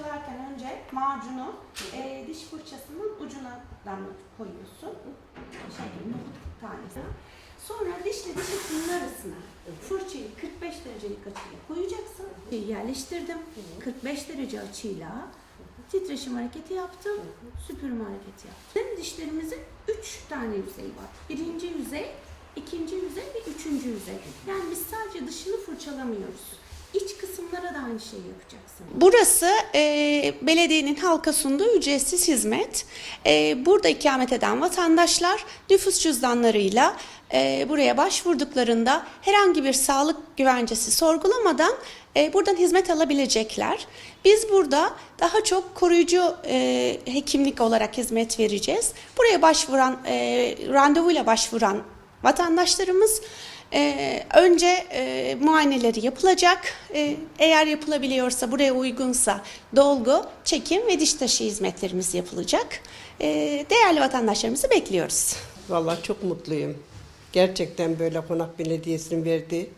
atarken önce macunu e, diş fırçasının ucuna damla koyuyorsun. Şey, nohut tanesi. Sonra dişle diş etinin arasına fırçayı 45 derecelik açıyla koyacaksın. Yerleştirdim. 45 derece açıyla titreşim hareketi yaptım. Süpürme hareketi yaptım. Dişlerimizin 3 tane yüzeyi var. Birinci yüzey, ikinci yüzey ve üçüncü yüzey. Yani biz sadece dışını fırçalamıyoruz. İç kısımlara da aynı şeyi yapacaksın. Burası e, belediyenin halka sunduğu ücretsiz hizmet. E, burada ikamet eden vatandaşlar nüfus cüzdanlarıyla e, buraya başvurduklarında herhangi bir sağlık güvencesi sorgulamadan e, buradan hizmet alabilecekler. Biz burada daha çok koruyucu e, hekimlik olarak hizmet vereceğiz. Buraya başvuran, e, randevuyla başvuran vatandaşlarımız e, önce e, muayeneleri yapılacak. E, eğer yapılabiliyorsa, buraya uygunsa dolgu, çekim ve diş taşı hizmetlerimiz yapılacak. E, değerli vatandaşlarımızı bekliyoruz. Vallahi çok mutluyum. Gerçekten böyle Konak Belediyesi'nin verdiği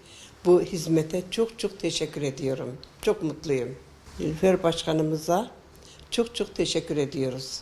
bu hizmete çok çok teşekkür ediyorum. Çok mutluyum. Ülfer Başkanımıza çok çok teşekkür ediyoruz.